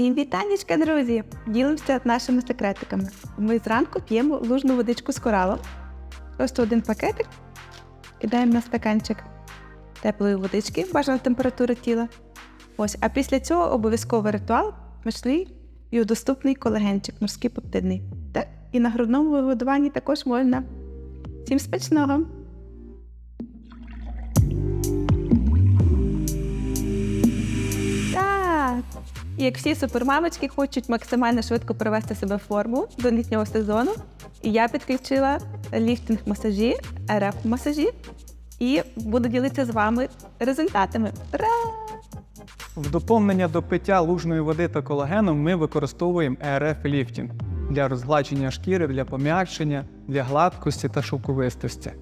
Всім вітанечка, друзі! Ділимося нашими секретиками. Ми зранку п'ємо лужну водичку з коралом. Просто один пакетик кидаємо на стаканчик теплої водички, бажана температури тіла. Ось, а після цього обов'язковий ритуал смачний і доступний колагенчик, морський пептидний. Так, і на грудному вигодуванні також можна. Всім смачного! Так. І як всі супермамочки хочуть максимально швидко привести себе в форму до літнього сезону, я підключила ліфтинг-масажі, РФ-масажі і буду ділитися з вами результатами. Ура! В доповнення до пиття лужної води та колагену ми використовуємо ЕРФ ліфтінг для розгладження шкіри, для пом'якшення, для гладкості та шовковистості.